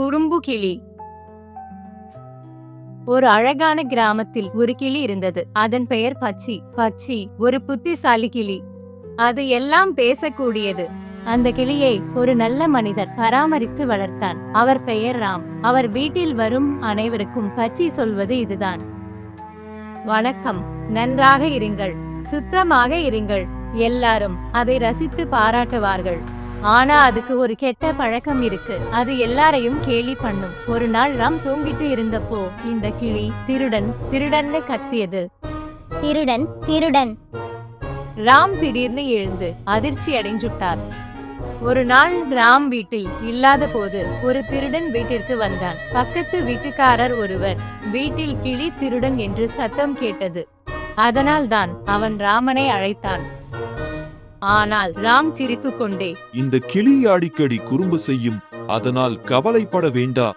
குறும்பு கிளி. ஒரு அழகான கிராமத்தில் ஒரு கிளி இருந்தது. அதன் பெயர் பச்சி. பச்சி ஒரு புத்திசாலி கிளி. அது எல்லாம் பேசக்கூடியது. அந்த கிளியை ஒரு நல்ல மனிதர் பராமரித்து வளர்த்தான். அவர் பெயர் ராம். அவர் வீட்டில் வரும் அனைவருக்கும் பச்சி சொல்வது இதுதான். வணக்கம். நன்றாக இருங்கள். சுத்தமாக இருங்கள். எல்லாரும் அதை ரசித்து பாராட்டுவார்கள். ஆனா அதுக்கு ஒரு கெட்ட பழக்கம் இருக்கு. அது எல்லாரையும் கேலி பண்ணும். ஒரு நாள் ராம் தூங்கிட்டு இருந்தப்போ இந்த கிளி திருடன் திருடன்னு கத்தியது. திருடன் திருடன். ராம் திடீர்னு எழுந்து அதிர்ச்சி அடைஞ்சுட்டார். ஒரு நாள் ராம் வீட்டில் இல்லாத போது ஒரு திருடன் வீட்டிற்கு வந்தான். பக்கத்து வீட்டுக்காரர் ஒருவர் வீட்டில் கிளி திருடன் என்று சத்தம் கேட்டது. அதனால்தான் அவன் ராமனை அழைத்தான். ஆனால் ராம் சிரித்துக்கொண்டே இந்த கிளி அடிக்கடி குறும்பு செய்யும் அதனால் கவலைப்பட வேண்டா.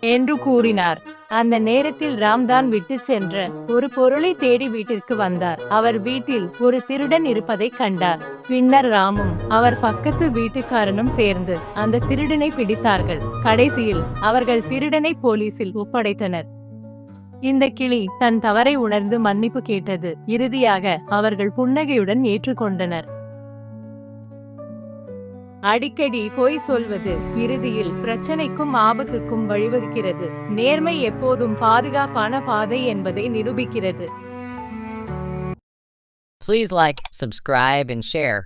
என்று கூறினார். அந்த நேரத்தில் ராம்தான் விட்டு சென்ற ஒரு பொருளை தேடி வீட்டிற்கு வந்தார். அவர் வீட்டில் ஒரு திருடன் இருப்பதை கண்டார். பின்னர் ராமும் அவர் பக்கத்து வீட்டுக்காரனும் சேர்ந்து அந்த திருடனை பிடித்தார்கள். கடைசியில் அவர்கள் திருடனை போலீசில் ஒப்படைத்தனர். இந்த கிளி தன் தவறை உணர்ந்து மன்னிப்பு கேட்டது. இறுதியாக அவர்கள் புன்னகையுடன் ஏற்றுக்கொண்டனர். அடிக்கடி பொய் சொல்வது இறுதியில் பிரச்சனைக்கும் ஆபத்துக்கும் வழிவகுக்கிறது நேர்மை எப்போதும் பாதுகாப்பான பாதை என்பதை நிரூபிக்கிறது Please like, subscribe, and share.